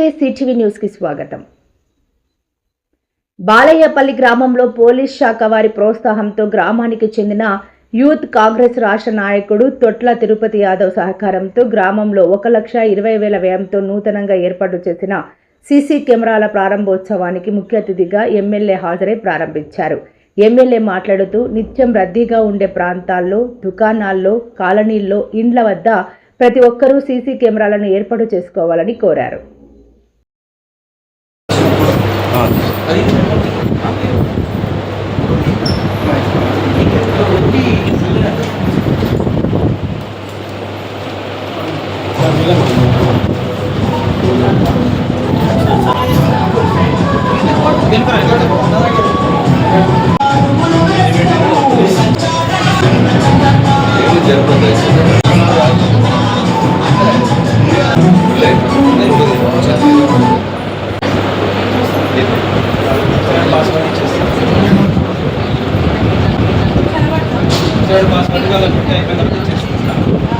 నమస్తే సిటీవీ న్యూస్కి స్వాగతం. బాలయ్యపల్లి గ్రామంలో పోలీస్ శాఖ వారి ప్రోత్సాహంతో గ్రామానికి చెందిన యూత్ కాంగ్రెస్ రాష్ట్ర నాయకుడు తొట్ల తిరుపతి యాదవ్ సహకారంతో గ్రామంలో ఒక లక్ష ఇరవై వేల వ్యయంతో నూతనంగా ఏర్పాటు చేసిన సీసీ కెమెరాల ప్రారంభోత్సవానికి ముఖ్య అతిథిగా ఎమ్మెల్యే హాజరై ప్రారంభించారు. ఎమ్మెల్యే మాట్లాడుతూ నిత్యం రద్దీగా ఉండే ప్రాంతాల్లో దుకాణాల్లో కాలనీల్లో ఇండ్ల వద్ద ప్రతి ఒక్కరూ సీసీ కెమెరాలను ఏర్పాటు చేసుకోవాలని కోరారు. జరుగుతుంది పాస్వర్డ్ కావాలి అయిపోయినప్పుడు చేసుకుంటాను